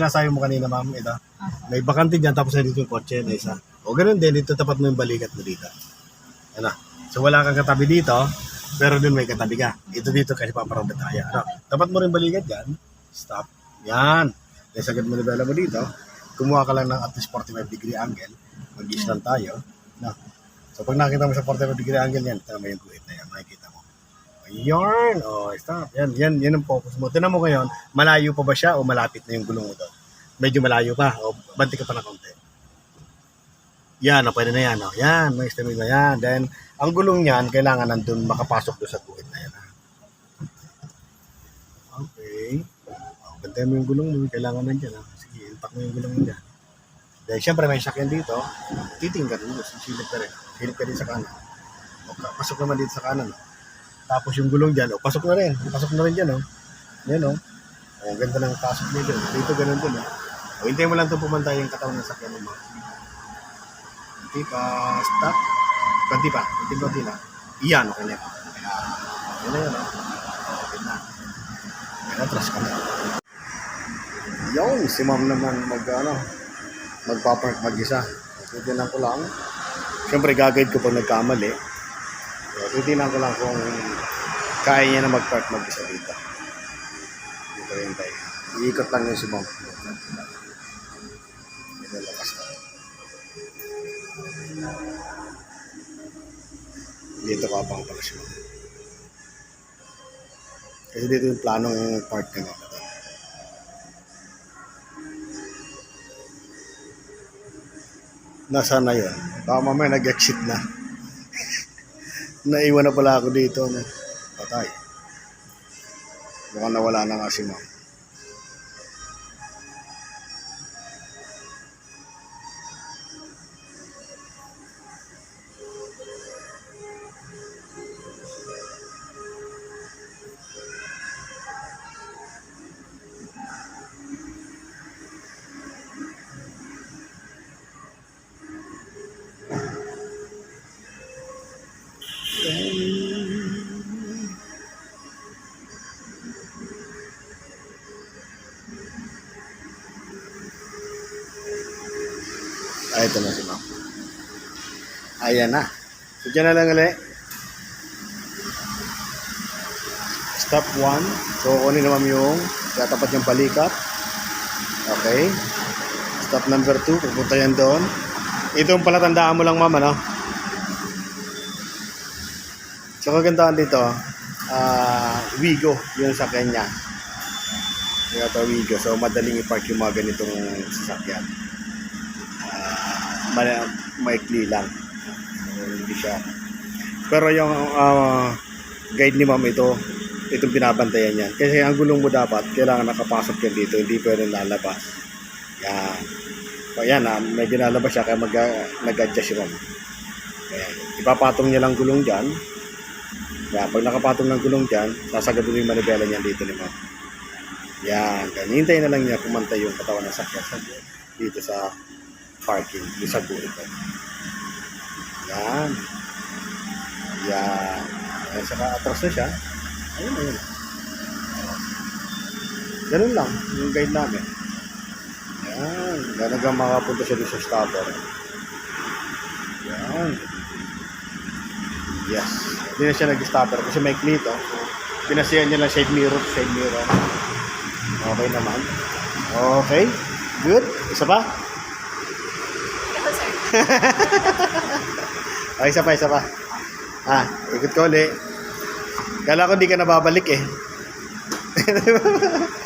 Nasabi mo kanina, ma'am, ito. May bakante dyan, tapos nandito yung kotse na isa. O ganun din, dito tapat mo yung balikat mo dito. Ano? So wala kang katabi dito, pero dun may katabi ka. Ito dito kasi paparada tayo. Ano? Tapat mo rin balikat dyan. Stop. Yan. Then sagad mo nabela mo dito. Kumuha ka lang ng at least 45 degree angle. Mag-is lang tayo. No? So pag nakita mo sa 45 degree angle yan, tama yung guhit na yan. Makikita. Yarn! Oh, stop. Yan, yan, yan ang focus mo. Tinan mo ngayon, malayo pa ba siya o malapit na yung gulong mo doon? Medyo malayo pa o banti ka pa na konti. Yan, o, pwede na yan. O. Yan, may estimate na yan. Then, ang gulong niyan, kailangan nandun makapasok doon sa guhit na yan. Okay. O, bantayan mo yung gulong mo. Kailangan nandiyan. Ha? Sige, intak mo yung gulong mo dyan. Then, syempre, may shock yan dito. Titingin ka rin. Silip ka rin. Silip ka rin sa kanan. O, pasok naman dito sa kanan. Tapos yung gulong dyan, o, pasok na rin. Pasok na rin dyan, o. Yan, o. O, ang ganda ng pasok niya dyan. Dito, ganun din, o. O, hintayin mo lang ito pumantay yung katawan ng sakyan mo. Kunti pa, stop. Kunti pa, kunti kunti na. Iyan, okay na. Okay na yan, o. Okay na. Ayan, atras ka na. Yung, si ma'am naman mag, ano, magpapark mag-isa. Titinan ko lang. Siyempre, gagawin ko pag nagkamali. So, titinan ko lang kung kaya niya na mag-park mag-isa dito. Dito rin tayo. Iikot lang yung ma'am. Nilalakas na. Dito ka pang pala si ma'am. Kasi dito yung planong park nila. Nasaan na yun? Baka mamaya nag-exit na. Naiwan na pala ako dito. No? Patay. Mukhang nawala na nga si ma'am. Ay, ito na si ma'am. Ayan na. So, dyan na lang ulit. Step 1. So, kunin naman yung tatapat yung balikat. Okay. Step number 2. Pupunta yan doon. Ito yung palatandaan mo lang, ma'am, ano? So, kagandahan dito, ah Wigo, yung sakyan niya. Yung ito, Wigo. So, madaling i-park yung mga ganitong sasakyan maikli lang. Hindi siya. Pero yung ah, guide ni ma'am ito, itong binabantayan yan. Kasi ang gulong mo dapat, kailangan nakapasok yan dito, hindi pwede lalabas. Yan. So, yan ah, medyo nalabas siya, kaya mag, nag-adjust si ma'am. Ayan. Ipapatong niya lang gulong dyan. Yan. Pag nakapatong ng gulong dyan, sasagadunin yung manibela niyan dito ni ma'am. Yan. Hintayin na lang niya kumantay yung katawan ng sakyan sa dito sa parking sa ko. Yan. Yan. Ayan, saka atras na siya. Ayun, ayun. Ganun lang, yung guide namin. Yan. Hanggang makapunta siya dito sa stopper. Yan. Yes. Hindi na siya nag-stopper kasi may klito. So, pinasiyan niya lang side mirror, side mirror. Okay naman. Okay. Good. Isa pa? Okay, isa pa, isa pa. Ah, ikot ko ulit. Kala ko di ka nababalik eh.